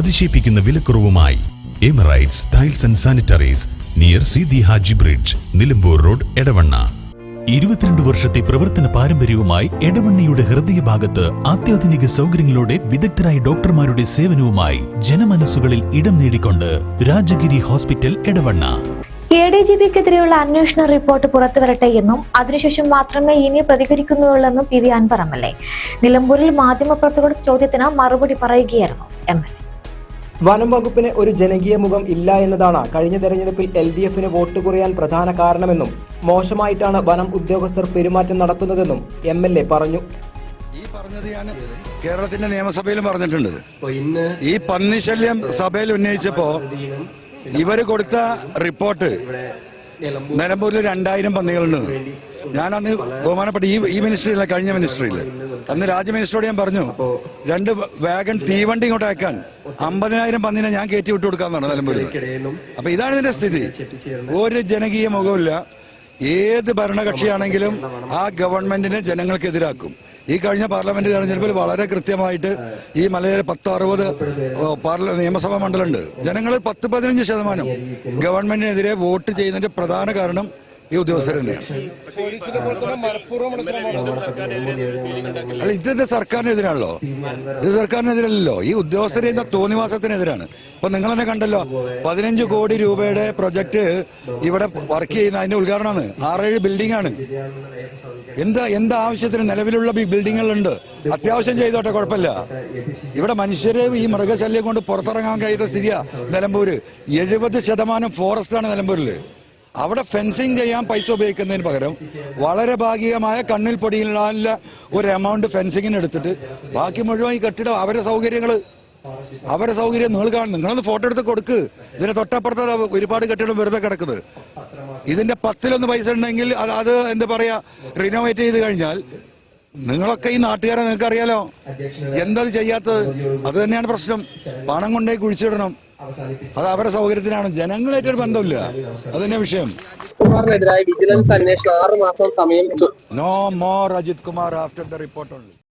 അതിശയിപ്പിക്കുന്ന വിലക്കുറവുമായി Emirates tiles and sanitaries near Sidi Haji bridge Nilambur road Edavanna. ഇരുപത്തിരണ്ട് വർഷത്തെ പ്രവർത്തന പാരമ്പര്യവുമായി എടവണ്ണയുടെ ഹൃദയഭാഗത്ത് അത്യാധുനിക സൗകര്യങ്ങളോടെ വിദഗ്ധരായ ഡോക്ടർമാരുടെ സേവനവുമായി ജനമനസ്സുകളിൽ ഇടം നേടിക്കൊണ്ട് Rajagiri hospital Edavanna. A D G പിക്കെതിരെയുള്ള അന്വേഷണ റിപ്പോർട്ട് പുറത്തുവരട്ടെ എന്നും അതിനുശേഷം മാത്രമേ ഇനി പ്രതികരിക്കുന്നുള്ളെന്നും പി വി അൻപറമല്ലേ നിലമ്പൂരിൽ മാധ്യമപ്രവർത്തകരുടെ ചോദ്യത്തിന് മറുപടി പറയുകയായിരുന്നു എം. എൽ. വനം വകുപ്പിന് ഒരു ജനകീയ മുഖം ഇല്ല എന്നതാണ് കഴിഞ്ഞ തെരഞ്ഞെടുപ്പിൽ എൽ ഡി എഫിന് വോട്ട് കുറയാൻ പ്രധാന കാരണമെന്നും മോശമായിട്ടാണ് വനം ഉദ്യോഗസ്ഥർ പെരുമാറ്റം നടത്തുന്നതെന്നും എം എൽ എ പറഞ്ഞു. ഈ പറഞ്ഞത് ഞാൻ കേരളത്തിന്റെ നിയമസഭയിലും പറഞ്ഞിട്ടുണ്ട്. ഈ പന്നിശല്യം സഭയിൽ ഉന്നയിച്ചപ്പോ ഇവർ കൊടുത്ത റിപ്പോർട്ട് നിലമ്പൂരിൽ രണ്ടായിരം പന്നികളുണ്ട്. ഞാൻ അന്ന് ബഹുമാനപ്പെട്ട ഈ ഈ മിനിസ്ട്രിയില്ല കഴിഞ്ഞ മിനിസ്ട്രിയിൽ അന്ന് രാജ്യ മിനിസ്റ്ററോട് ഞാൻ പറഞ്ഞു രണ്ട് വാഗൺ തീവണ്ടി ഇങ്ങോട്ട് അയക്കാൻ അമ്പതിനായിരം പന്നിനെ ഞാൻ കയറ്റി വിട്ടു കൊടുക്കാന്നാണ് നിലമ്പൂരിൽ അപ്പൊ ഇതാണ് ഇതിന്റെ സ്ഥിതി. ഒരു ജനകീയ മുഖമില്ല ഏത് ഭരണകക്ഷിയാണെങ്കിലും ആ ഗവൺമെന്റിനെ ജനങ്ങൾക്കെതിരാക്കും ഈ കഴിഞ്ഞ പാർലമെന്റ് തെരഞ്ഞെടുപ്പിൽ വളരെ കൃത്യമായിട്ട് ഈ മലയാളി പത്ത് അറുപത് നിയമസഭാ മണ്ഡലമുണ്ട്. ജനങ്ങൾ പത്ത് പതിനഞ്ച് ശതമാനം ഗവൺമെന്റിനെതിരെ വോട്ട് ചെയ്യുന്നതിന്റെ പ്രധാന കാരണം ഈ ഉദ്യോഗസ്ഥർ തന്നെയാണ് അല്ല ഇത് സർക്കാരിനെതിരാണല്ലോ. ഇത് സർക്കാരിനെതിരല്ലോ ഈ ഉദ്യോഗസ്ഥരെ ചെയ്യുന്ന തോന്നിവാസത്തിനെതിരാണ്. ഇപ്പൊ നിങ്ങൾ തന്നെ കണ്ടല്ലോ പതിനഞ്ച് കോടി രൂപയുടെ പ്രൊജക്ട് ഇവിടെ വർക്ക് ചെയ്യുന്ന അതിന്റെ ഉദ്ഘാടനമാണ്. ആറേഴ് ബിൽഡിംഗ് ആണ് എന്താ എന്താ ആവശ്യത്തിന് നിലവിലുള്ള ബിൽഡിങ്ങുകളുണ്ട്? അത്യാവശ്യം ചെയ്തോട്ടെ കുഴപ്പമില്ല. ഇവിടെ മനുഷ്യരെ ഈ മൃഗശല്യം കൊണ്ട് പുറത്തിറങ്ങാൻ കഴിയാത്ത സ്ഥിതിയാ നിലമ്പൂര്. എഴുപത് ശതമാനം ഫോറസ്റ്റ് ആണ് നിലമ്പൂരിൽ. അവിടെ ഫെൻസിങ് ചെയ്യാൻ പൈസ ഉപയോഗിക്കുന്നതിന് പകരം വളരെ ഭാഗികമായ കണ്ണിൽ പൊടിയിലുള്ള ഒരു എമൗണ്ട് ഫെൻസിങ്ങിന് എടുത്തിട്ട് ബാക്കി മുഴുവൻ ഈ കെട്ടിടം അവരുടെ സൗകര്യങ്ങൾ അവരുടെ സൗകര്യം നിങ്ങൾ കാണും നിങ്ങളൊന്ന് ഫോട്ടോ എടുത്ത് കൊടുക്ക്. ഇതിന് തൊട്ടപ്പുറത്ത് ഒരുപാട് കെട്ടിടം വെറുതെ കിടക്കുന്നത് ഇതിന്റെ പത്തിലൊന്ന് പൈസ ഉണ്ടെങ്കിൽ അത് അത് എന്താ പറയാ റിനോവേറ്റ് ചെയ്ത് കഴിഞ്ഞാൽ നിങ്ങളൊക്കെ ഈ നാട്ടുകാരെ നിങ്ങൾക്ക് അറിയാലോ എന്തത് ചെയ്യാത്തത്? അത് തന്നെയാണ് പ്രശ്നം. പണം കൊണ്ടേ കുഴിച്ചിടണം. അത് അവരുടെ സൗകര്യത്തിനാണ്. ജനങ്ങളായിട്ടൊരു ബന്ധമില്ല. അത് തന്നെ വിഷയം. വിജിലൻസ് അന്വേഷണം ആറ് മാസം സമയം no more Ajith Kumar after the report only